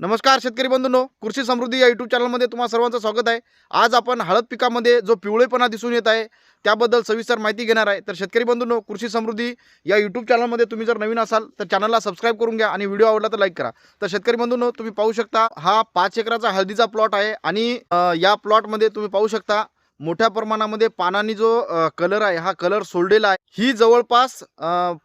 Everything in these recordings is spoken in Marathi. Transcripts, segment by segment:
नमस्कार शेतकरी बंधूंनो कृषी समृद्धी या यूट्यूब चॅनलमध्ये तुम्हा सर्वांचं स्वागत आहे. आज आपण हळद पिकामध्ये जो पिवळेपणा दिसून येत आहे त्याबद्दल सविस्तर माहिती घेणार आहे. तर शेतकरी बंधूंनो कृषी समृद्धी या यूट्यूब चॅनलमध्ये तुम्ही जर नवीन असाल तर चॅनलला सबस्क्राईब करून घ्या आणि व्हिडिओ आवडला तर लाईक करा. तर शेतकरी बंधूंनो तुम्ही पाहू शकता हा पाच एकराचा हळदीचा प्लॉट आहे आणि या प्लॉटमध्ये तुम्ही पाहू शकता मोठ्या प्रमाणामध्ये पानांनी जो कलर आहे हा कलर सोडलेला आहे. ही जवळपास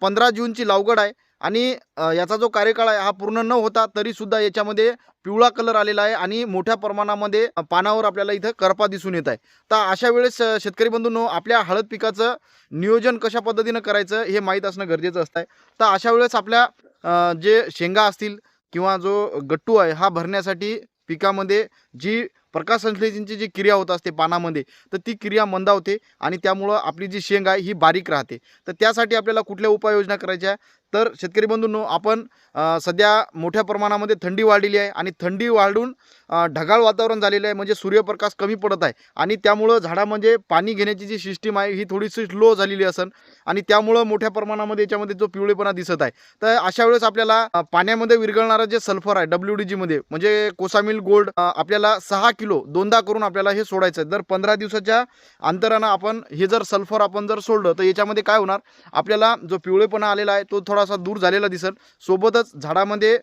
पंधरा जूनची लावगड आहे. आणि याचा जो कार्यकाळ आहे हा पूर्ण न होता तरी सुद्धा याच्यामध्ये पिवळा कलर आलेला आहे आणि मोठ्या प्रमाणामध्ये पानावर आपल्याला इथं करपा दिसून येत आहे. तर अशा वेळेस शेतकरी बंधूंनो आपल्या हळद पिकाचं नियोजन कशा पद्धतीनं करायचं हे माहीत असणं गरजेचं असतं तर अशा वेळेस आपल्या जे शेंगा असतील किंवा जो गट्टू आहे हा भरण्यासाठी पिकामध्ये जी प्रकाश संश्लेषणची जी क्रिया होत असते पानामध्ये तर ती क्रिया मंदावते आणि त्यामुळं आपली जी शेंग आहे ही बारीक राहते. तर त्यासाठी आपल्याला कुठल्या उपाययोजना करायच्या? तर शेतकरी बंधूंनो आपण सध्या मोठ्या प्रमाणामध्ये थंडी वाढलेली आहे आणि थंडी वाढून ढगाळ वातावरण झालेलं आहे म्हणजे सूर्यप्रकाश कमी पडत आहे आणि त्यामुळं झाडामध्ये म्हणजे पाणी घेण्याची जी सिस्टीम आहे ही थोडीशी स्लो झालेली असेल आणि त्यामुळं मोठ्या प्रमाणामध्ये याच्यामध्ये जो पिवळेपणा दिसत आहे. तर अशा वेळेस आपल्याला पाण्यामध्ये विरघळणारं जे सल्फर आहे डब्ल्यू डी जीमध्ये म्हणजे कोसामिल गोल्ड आपल्याला सहा किलो दोनदा करून आपल्याला हे सोडायचं आहे दर पंधरा दिवसाच्या अंतरानं आपण हे जर सल्फर आपण जर सोडलं तर याच्यामध्ये काय होणार? आपल्याला जो पिवळेपणा आलेला आहे तो थोडासा दूर झालेला दिसेल. सोबतच झाडामध्ये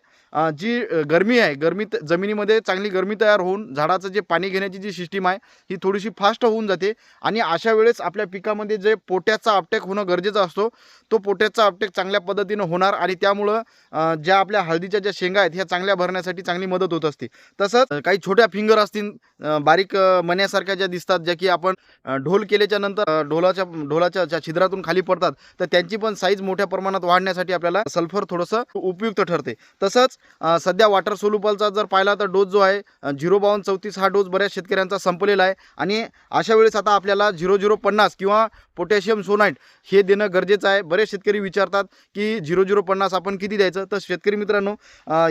जी गरमी आहे गरमी जमिनीमध्ये चांगली गरमी तयार होऊन झाडाचं जे पाणी घेण्याची जी सिस्टीम आहे ही थोडीशी फास्ट होऊन जाते. आणि अशा वेळेस आपल्या पिकामध्ये जे पोट्याचा अपटेक होणं गरजेचं असतो तो पोट्याचा अपटेक चांगल्या पद्धतीनं होणार आणि त्यामुळं ज्या आपल्या हळदीच्या ज्या शेंगा आहेत ह्या चांगल्या भरण्यासाठी चांगली मदत होत असते. तसंच काही छोट्या फिंगर असतील बारीक मण्यासारख्या ज्या दिसतात ज्या की आपण ढोल केल्याच्यानंतर ढोलाच्या ढोलाच्या ज्या छिद्रातून खाली पडतात तर त्यांची पण साईज मोठ्या प्रमाणात वाढण्यासाठी आपल्याला सल्फर थोडंसं उपयुक्त ठरते. तसंच सध्या वॉटर सोलुपलचा जर पाहिला तर डोस जो आहे झिरो बावन्न चौतीस हा डोस बऱ्याच शेतकऱ्यांचा संपलेला आहे. आणि अशा वेळेस आता आपल्याला झिरो झिरो पन्नास किंवा पोटॅशियम सोनाईट हे देणं गरजेचं आहे. बरेच शेतकरी विचारतात की झिरो झिरो पन्नास आपण किती द्यायचं? तर शेतकरी मित्रांनो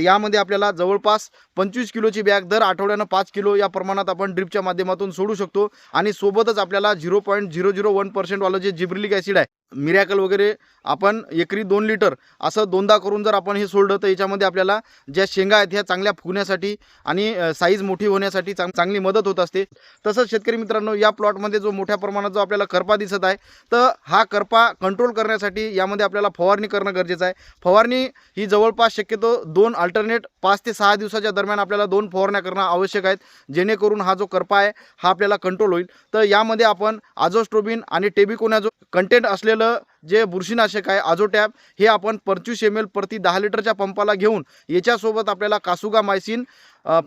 यामध्ये आपल्याला जवळपास पंचवीस किलोची बॅग दर आठवड्यानं पाच किलो या प्रमाणात आपण ड्रिपच्या माध्यमातून सोडू शकतो. आणि सोबतच आपल्याला zero point zero zero one पर्सेंटवालं जे जिब्रिलिक ॲसिड आहे मिरॅकल वगैरे आपण एकरी दोन लिटर असं दोनदा करून जर आपण हे सोडलं तर याच्यामध्ये आपल्याला ज्या शेंगा आहेत ह्या चांगल्या फुगण्यासाठी आणि साईज मोठी होण्यासाठी चांग चांगली मदत होत असते. तसंच शेतकरी मित्रांनो या प्लॉटमध्ये जो मोठ्या प्रमाणात जो आपल्याला करपा दिसत आहे तर हा करपा कंट्रोल करण्यासाठी यामध्ये आपल्याला फवारणी करणं गरजेचं आहे. फवारणी ही जवळपास शक्यतो दोन अल्टरनेट पाच ते सहा दिवसाच्या दरम्यान आपल्याला दोन फवारण्या करणं आवश्यक आहेत. जेणेकरून हा जो करपा आहे हा आपल्याला कंट्रोल होईल. तर यामध्ये आपण आझोस्ट्रोबिन आणि टेबिकोना जो कंटेंट असलेलं bila जे बुरशीनाशक आहे आझोटॅप हे आपण पंचवीस एम एल प्रति दहा लिटरच्या पंपाला घेऊन याच्यासोबत आपल्याला कासुगा मायसिन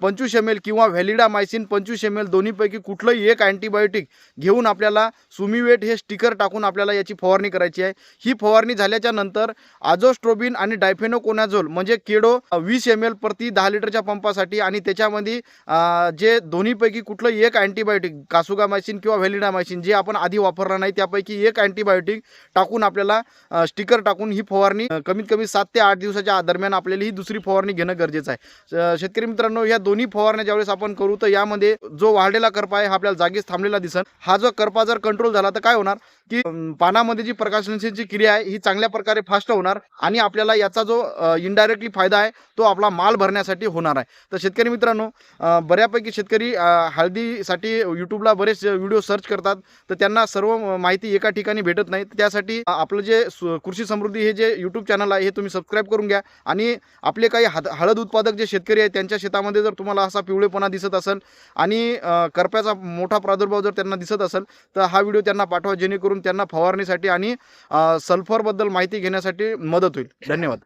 पंचवीस एम एल किंवा व्हॅलिडा मायसिन पंचवीस एम एल दोन्हीपैकी कुठलंही एक अँटीबायोटिक घेऊन आपल्याला सुमिवेट हे स्टिकर टाकून आपल्याला याची फवारणी करायची आहे. ही फवारणी झाल्याच्यानंतर आझोस्ट्रोबिन आणि डायफेनोकोनाझोल म्हणजे केडो वीस एम एल प्रति दहा लिटरच्या पंपासाठी आणि त्याच्यामध्ये जे दोन्हीपैकी कुठलंही एक अँटीबायोटिक कासुगा मायसिन किंवा व्हॅलिडा मायसिन जे आपण आधी वापरलं नाही त्यापैकी एक अँटीबायोटिक टाकून आपल्याला स्टिकर टाकून ही फवारणी कमीत कमी सात ते आठ दिवसाच्या दरम्यान आपल्याला ही दुसरी फवारणी घेणं गरजेचं आहे. शेतकरी मित्रांनो या दोन्ही फवारण्या ज्यावेळेस आपण करू तर यामध्ये जो वाढलेला करपा आहे हा आपल्याला जागीच थांबलेला दिसन. हा जो करपा जर कंट्रोल झाला तर काय होणार? की पानामध्ये जी प्रकाशनशीची क्रिया आहे ही चांगल्या प्रकारे फास्ट होणार आणि आपल्याला याचा जो इनडायरेक्टली फायदा आहे तो आपला माल भरण्यासाठी होणार आहे. तर शेतकरी मित्रांनो बऱ्यापैकी शेतकरी हळदीसाठी यूट्यूबला बरेच व्हिडिओ सर्च करतात तर त्यांना सर्व माहिती एका ठिकाणी भेटत नाही त्यासाठी आपलं जे सु- कृषी समृद्धी हे जे यूट्यूब चॅनल आहे हे तुम्ही सबस्क्राईब करून घ्या. आणि आपले काही हद हळद उत्पादक जे शेतकरी आहेत त्यांच्या शेतामध्ये जर तुम्हाला असा पिवळेपणा दिसत असेल आणि करप्याचा मोठा प्रादुर्भाव जर त्यांना दिसत असेल तर हा व्हिडिओ त्यांना पाठवा जेणेकरून त्यांना फवारणीसाठी आणि सल्फरबद्दल माहिती घेण्यासाठी मदत होईल. धन्यवाद.